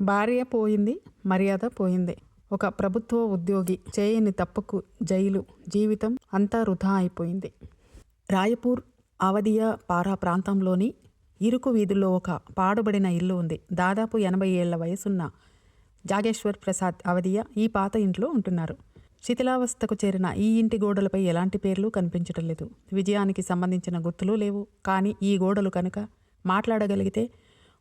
భార్య పోయింది మర్యాద పోయింది. ఒక ప్రభుత్వ ఉద్యోగి చేయని తప్పుకు జైలు జీవితం అంతా వృధా అయిపోయింది. రాయపూర్ అవధియా పారా ప్రాంతంలోని ఇరుకు వీధుల్లో ఒక పాడుబడిన ఇల్లు ఉంది. దాదాపు ఎనభై ఏళ్ళ వయసున్న జాగేశ్వర్ ప్రసాద్ అవధియా ఈ పాత ఇంట్లో ఉంటున్నారు. శిథిలావస్థకు చేరిన ఈ ఇంటి గోడలపై ఎలాంటి పేర్లు కనిపించటం లేదు. విజయానికి సంబంధించిన గుర్తులు లేవు. కానీ ఈ గోడలు కనుక మాట్లాడగలిగితే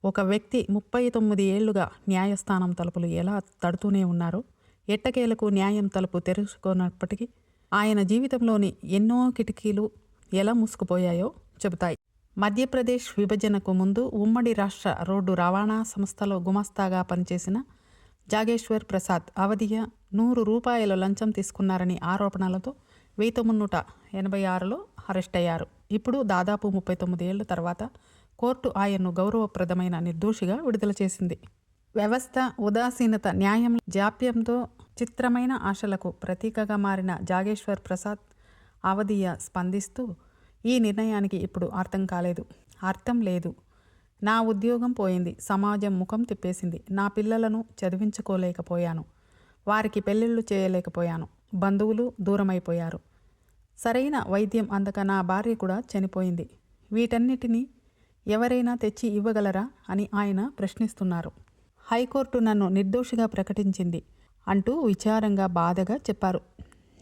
ఒక వ్యక్తి ముప్పై తొమ్మిది ఏళ్ళుగా న్యాయస్థానం తలుపులు ఎలా తడుతూనే ఉన్నారో? ఎట్టకేలకు న్యాయం తలుపు తెరుచుకున్నప్పటికీ ఆయన జీవితంలోని ఎన్నో కిటికీలు ఎలా మూసుకుపోయాయో చెబుతాయి. మధ్యప్రదేశ్ విభజనకు ముందు ఉమ్మడి రాష్ట్ర రోడ్డు రవాణా సంస్థలో గుమస్తాగా పనిచేసిన జాగేశ్వర్ ప్రసాద్ అవధియ నూరు రూపాయల లంచం తీసుకున్నారని ఆరోపణలతో వెయ్యి నూట ఎనభై ఆరులో అరెస్ట్ అయ్యారు ఇప్పుడు దాదాపు ముప్పై తొమ్మిది ఏళ్ళ తర్వాత కోర్టు ఆయన్ను గౌరవప్రదమైన నిర్దోషిగా విడుదల చేసింది. వ్యవస్థ ఉదాసీనత న్యాయం జాప్యంతో చిత్రమైన ఆశలకు ప్రతీకగా మారిన జాగేశ్వర్ ప్రసాద్ అవధీయ స్పందిస్తూ ఈ నిర్ణయానికి ఇప్పుడు అర్థం కాలేదు. అర్థం లేదు. నా ఉద్యోగం పోయింది. సమాజం ముఖం తిప్పేసింది. నా పిల్లలను చదివించుకోలేకపోయాను. వారికి పెళ్ళిళ్ళు చేయలేకపోయాను. బంధువులు దూరమైపోయారు. సరైన వైద్యం అందక నా భార్య కూడా చనిపోయింది. వీటన్నిటినీ ఎవరైనా తెచ్చి ఇవ్వగలరా అని ఆయన ప్రశ్నిస్తున్నారు. హైకోర్టు నన్ను నిర్దోషిగా ప్రకటించింది అంటూ విచారంగా బాధగా చెప్పారు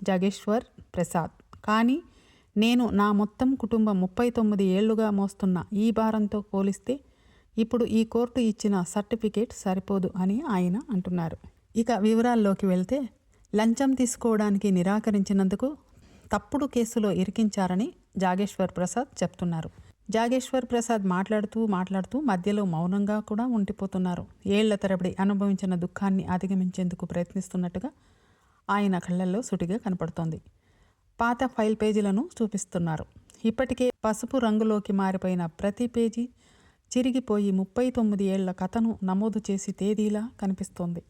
జగేశ్వర్ ప్రసాద్. కానీ నేను నా మొత్తం కుటుంబం ముప్పై తొమ్మిది ఏళ్ళుగా మోస్తున్న ఈ భారంతో పోలిస్తే ఇప్పుడు ఈ కోర్టు ఇచ్చిన సర్టిఫికేట్ సరిపోదు అని ఆయన అంటున్నారు. ఇక వివరాల్లోకి వెళ్తే లంచం తీసుకోవడానికి నిరాకరించినందుకు తప్పుడు కేసులో ఇరికించారని జాగేశ్వర్ ప్రసాద్ చెప్తున్నారు. జాగేశ్వర్ ప్రసాద్ మాట్లాడుతూ మాట్లాడుతూ మధ్యలో మౌనంగా కూడా ఉండిపోతున్నారు. ఏళ్ళ తరబడి అనుభవించిన దుఃఖాన్ని అధిగమించేందుకు ప్రయత్నిస్తున్నట్టుగా ఆయన కళ్ళల్లో సుటిగా కనపడుతోంది. పాత ఫైల్ పేజీలను చూపిస్తున్నారు. ఇప్పటికే పసుపు రంగులోకి మారిపోయిన ప్రతి పేజీ చిరిగిపోయి ముప్పై తొమ్మిది ఏళ్ళ కథను నమోదు చేసి తేదీలా కనిపిస్తోంది.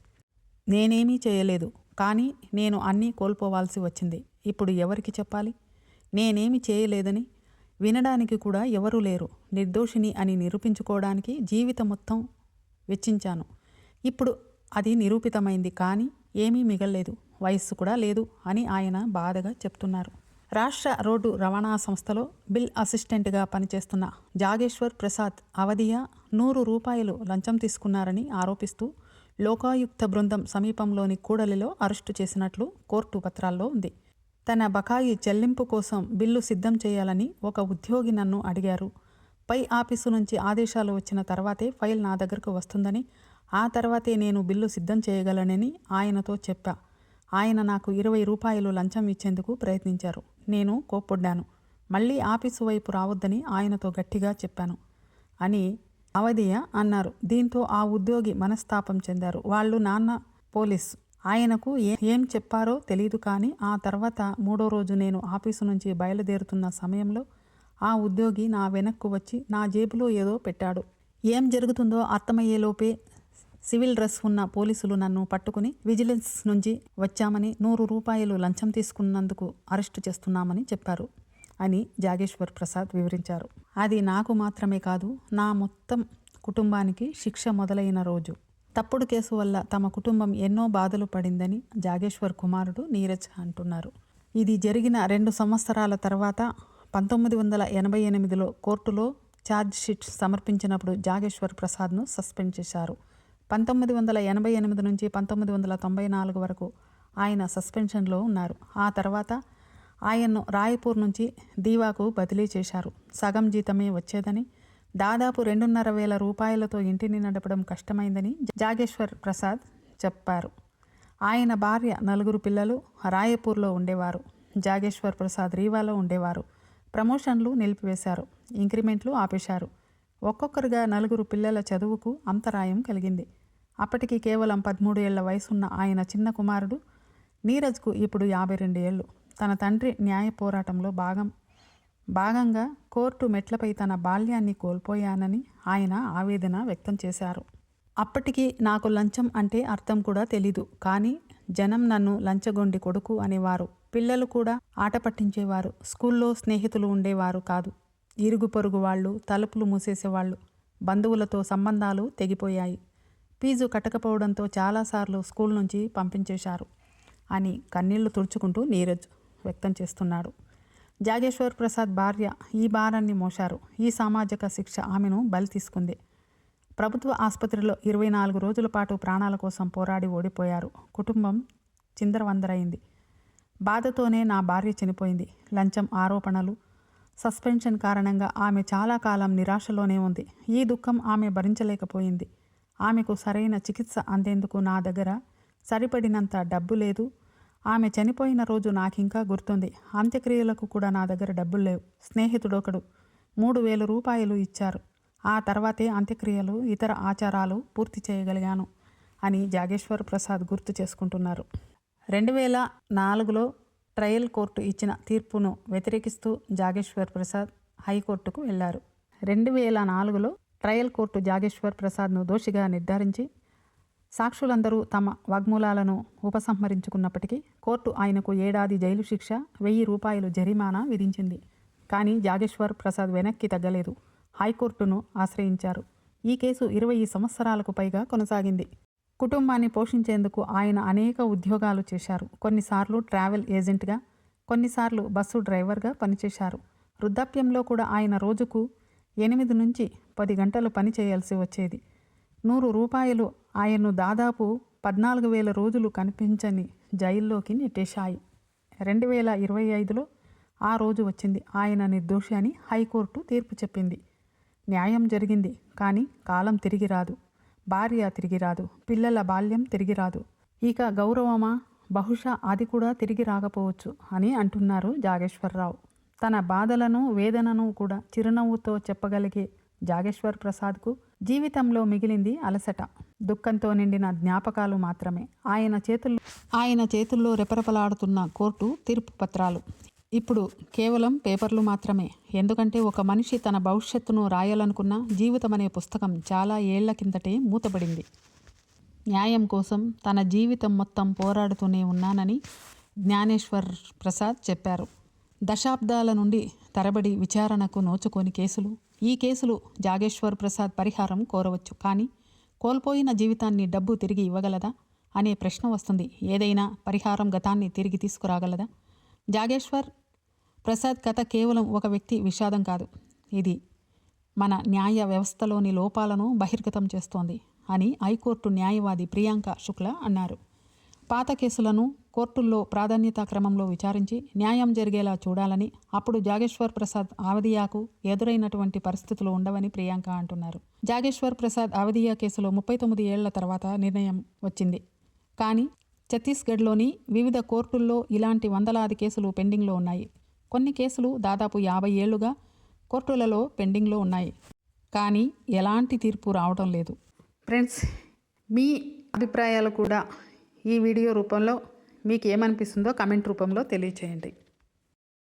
నేనేమీ చేయలేదు కానీ నేను అన్నీ కోల్పోవాల్సి వచ్చింది. ఇప్పుడు ఎవరికి చెప్పాలి? నేనేమి చేయలేదని వినడానికి కూడా ఎవరూ లేరు. నిర్దోషిని అని నిరూపించుకోవడానికి జీవితం మొత్తం వెచ్చించాను. ఇప్పుడు అది నిరూపితమైంది కానీ ఏమీ మిగల్లేదు. వయస్సు కూడా లేదు అని ఆయన బాధగా చెప్తున్నారు. రాష్ట్ర రోడ్డు రవాణా సంస్థలో బిల్ అసిస్టెంట్గా పనిచేస్తున్న జాగేశ్వర్ ప్రసాద్ అవధియా నూరు రూపాయలు లంచం తీసుకున్నారని ఆరోపిస్తూ లోకాయుక్త బృందం సమీపంలోని కూడలిలో అరెస్టు చేసినట్లు కోర్టు పత్రాల్లో ఉంది. తన బకాయి చెల్లింపు కోసం బిల్లు సిద్ధం చేయాలని ఒక ఉద్యోగి నన్ను అడిగారు. పై ఆఫీసు నుంచి ఆదేశాలు వచ్చిన తర్వాతే ఫైల్ నా దగ్గరకు వస్తుందని ఆ తర్వాతే నేను బిల్లు సిద్ధం చేయగలనని ఆయనతో చెప్పా. ఆయన నాకు ఇరవై రూపాయలు లంచం ఇచ్చేందుకు ప్రయత్నించారు. నేను కోప్పొడ్డాను. మళ్ళీ ఆఫీసు వైపు రావద్దని ఆయనతో గట్టిగా చెప్పాను. అని అవధియ అన్నారు. దీంతో ఆ ఉద్యోగి మనస్తాపం చెందారు. వాళ్ళు నాన్న పోలీస్ ఆయనకు ఏ ఏం చెప్పారో తెలియదు కానీ ఆ తర్వాత మూడో రోజు నేను ఆఫీసు నుంచి బయలుదేరుతున్న సమయంలో ఆ ఉద్యోగి నా వెనక్కు వచ్చి నా జేబులో ఏదో పెట్టాడు. ఏం జరుగుతుందో అర్థమయ్యేలోపే సివిల్ డ్రెస్ ఉన్న పోలీసులు నన్ను పట్టుకుని విజిలెన్స్ నుంచి వచ్చామని నూరు రూపాయలు లంచం తీసుకున్నందుకు అరెస్టు చేస్తున్నామని చెప్పారు అని జాగేశ్వర్ ప్రసాద్ వివరించారు. అది నాకు మాత్రమే కాదు నా మొత్తం కుటుంబానికి శిక్ష మొదలైన రోజు. తప్పుడు కేసు వల్ల తమ కుటుంబం ఎన్నో బాధలు పడిందని జాగేశ్వర్ కుమారుడు నీరజ్ అంటున్నారు. ఇది జరిగిన రెండు సంవత్సరాల తర్వాత పంతొమ్మిది వందల ఎనభై ఎనిమిదిలో కోర్టులో ఛార్జ్ షీట్ సమర్పించినప్పుడు జాగేశ్వర్ ప్రసాద్ను సస్పెండ్ చేశారు. పంతొమ్మిది వందల ఎనభై ఎనిమిది నుంచి పంతొమ్మిది వందల తొంభై నాలుగు వరకు ఆయన సస్పెన్షన్లో ఉన్నారు. ఆ తర్వాత ఆయన్ను రాయపూర్ నుంచి దీవాకు బదిలీ చేశారు. సగం జీతమే వచ్చేదని దాదాపు రెండున్నర వేల రూపాయలతో ఇంటిని నడపడం కష్టమైందని జాగేశ్వర్ ప్రసాద్ చెప్పారు. ఆయన భార్య నలుగురు పిల్లలు రాయపూర్లో ఉండేవారు. జాగేశ్వర్ ప్రసాద్ రీవాలో ఉండేవారు. ప్రమోషన్లు నిలిపివేశారు. ఇంక్రిమెంట్లు ఆపేశారు. ఒక్కొక్కరుగా నలుగురు పిల్లల చదువుకు అంతరాయం కలిగింది. అప్పటికి కేవలం పదమూడు ఏళ్ళ వయసున్న ఆయన చిన్న కుమారుడు నీరజ్కు ఇప్పుడు యాభై రెండు ఏళ్ళు తన తండ్రి న్యాయ పోరాటంలో భాగం భాగంగా కోర్టు మెట్లపై తన బాల్యాన్ని కోల్పోయానని ఆయన ఆవేదన వ్యక్తం చేశారు. అప్పటికి నాకు లంచం అంటే అర్థం కూడా తెలీదు. కానీ జనం నన్ను లంచగొండి కొడుకు అనేవారు. పిల్లలు కూడా ఆట పట్టించేవారు. స్కూల్లో స్నేహితులు ఉండేవారు కాదు. ఇరుగు పొరుగు వాళ్ళు తలుపులు మూసేసేవాళ్ళు. బంధువులతో సంబంధాలు తెగిపోయాయి. ఫీజు కట్టకపోవడంతో చాలాసార్లు స్కూల్ నుంచి పంపించేశారు అని కన్నీళ్ళు తుడుచుకుంటూ నీరజ్ వ్యక్తం చేస్తున్నాడు. జాగేశ్వర్ ప్రసాద్ భార్య ఈ భారాన్ని మోశారు. ఈ సామాజిక శిక్ష ఆమెను బలి తీసుకుంది. ప్రభుత్వ ఆసుపత్రిలో ఇరవై నాలుగు రోజుల పాటు ప్రాణాల కోసం పోరాడి ఓడిపోయారు. కుటుంబం చిందరవందరైంది. బాధతోనే నా భార్య చనిపోయింది. లంచం ఆరోపణలు సస్పెన్షన్ కారణంగా ఆమె చాలా కాలం నిరాశలోనే ఉంది. ఈ దుఃఖం ఆమె భరించలేకపోయింది. ఆమెకు సరైన చికిత్స అందేందుకు నా దగ్గర సరిపడినంత డబ్బు లేదు. ఆమె చనిపోయిన రోజు నాకింకా గుర్తుంది. అంత్యక్రియలకు కూడా నా దగ్గర డబ్బులు లేవు. స్నేహితుడొకడు మూడు వేల రూపాయలు ఇచ్చారు. ఆ తర్వాతే అంత్యక్రియలు ఇతర ఆచారాలు పూర్తి చేయగలిగాను అని జాగేశ్వర్ ప్రసాద్ గుర్తు చేసుకుంటున్నారు. రెండు వేల నాలుగులో ట్రయల్ కోర్టు ఇచ్చిన తీర్పును వ్యతిరేకిస్తూ జాగేశ్వర్ ప్రసాద్ హైకోర్టుకు వెళ్ళారు. రెండు వేల నాలుగులో ట్రయల్ కోర్టు జాగేశ్వర్ ప్రసాద్ను దోషిగా నిర్ధారించి సాక్షులందరూ తమ వాగ్మూలాలను ఉపసంహరించుకున్నప్పటికీ కోర్టు ఆయనకు ఏడాది జైలు శిక్ష వెయ్యి రూపాయలు జరిమానా విధించింది. కానీ జాగేశ్వర్ ప్రసాద్ వెనక్కి తగ్గలేదు. హైకోర్టును ఆశ్రయించారు. ఈ కేసు ఇరవై సంవత్సరాలకు పైగా కొనసాగింది. కుటుంబాన్ని పోషించేందుకు ఆయన అనేక ఉద్యోగాలు చేశారు. కొన్నిసార్లు ట్రావెల్ ఏజెంట్గా కొన్నిసార్లు బస్సు డ్రైవర్గా పనిచేశారు. వృద్ధాప్యంలో కూడా ఆయన రోజుకు ఎనిమిది నుంచి పది గంటలు పని చేయాల్సి వచ్చేది. నూరు రూపాయలు ఆయన్ను దాదాపు పద్నాలుగు వేల రోజులు కనిపించని జైల్లోకి నెట్టేశాయి. రెండు వేల ఇరవై ఐదులో ఆ రోజు వచ్చింది. ఆయన నిర్దోషి అని హైకోర్టు తీర్పు చెప్పింది. న్యాయం జరిగింది కానీ కాలం తిరిగి రాదు. భార్య తిరిగి రాదు. పిల్లల బాల్యం తిరిగి రాదు. ఇక గౌరవమా? బహుశా అది కూడా తిరిగి రాకపోవచ్చు అని అంటున్నారు జాగేశ్వరరావు. తన బాధలను వేదనను కూడా చిరునవ్వుతో చెప్పగలిగే జాగేశ్వర్ ప్రసాద్కు జీవితంలో మిగిలింది అలసట. దుఃఖంతో నిండిన జ్ఞాపకాలు మాత్రమే. ఆయన చేతుల్లో ఆయన చేతుల్లో రెపరెపలాడుతున్న కోర్టు తీర్పు పత్రాలు. ఇప్పుడు కేవలం పేపర్లు మాత్రమే. ఎందుకంటే ఒక మనిషి తన భవిష్యత్తును రాయాలనుకున్న జీవితం అనే పుస్తకం చాలా ఏళ్ళ కిందటే మూతబడింది. న్యాయం కోసం తన జీవితం మొత్తం పోరాడుతూనే ఉన్నానని జ్ఞానేశ్వర్ ప్రసాద్ చెప్పారు. దశాబ్దాల నుండి తరబడి విచారణకు నోచుకోని కేసులు. ఈ కేసులు జాగేశ్వర్ ప్రసాద్ పరిహారం కోరవచ్చు. కానీ కోల్పోయిన జీవితాన్ని డబ్బు తిరిగి ఇవ్వగలదా? అనే ప్రశ్న వస్తుంది. ఏదైనా పరిహారం గతాన్ని తిరిగి తీసుకురాగలదా? జాగేశ్వర్ ప్రసాద్ కథ కేవలం ఒక వ్యక్తి విషాదం కాదు. ఇది మన న్యాయ వ్యవస్థలోని లోపాలను బహిర్గతం చేస్తోంది అని హైకోర్టు న్యాయవాది ప్రియాంక శుక్ల అన్నారు. పాత కేసులను కోర్టుల్లో ప్రాధాన్యతా క్రమంలో విచారించి న్యాయం జరిగేలా చూడాలని అప్పుడు జాగేశ్వర్ ప్రసాద్ ఆవదియాకు ఎదురైనటువంటి పరిస్థితులు ఉండవని ప్రియాంక అంటున్నారు. జాగేశ్వర్ ప్రసాద్ ఆవదియా కేసులో ముప్పై తొమ్మిది ఏళ్ళ తర్వాత నిర్ణయం వచ్చింది. కానీ ఛత్తీస్గఢ్లోని వివిధ కోర్టుల్లో ఇలాంటి వందలాది కేసులు పెండింగ్లో ఉన్నాయి. కొన్ని కేసులు దాదాపు యాభై ఏళ్ళుగా కోర్టులలో పెండింగ్లో ఉన్నాయి. కానీ ఎలాంటి తీర్పు రావడం లేదు. ఫ్రెండ్స్ మీ అభిప్రాయాలు కూడా ఈ వీడియో రూపంలో మీకు ఏమనిపిస్తుందో కమెంట్ రూపంలో తెలియచేయండి.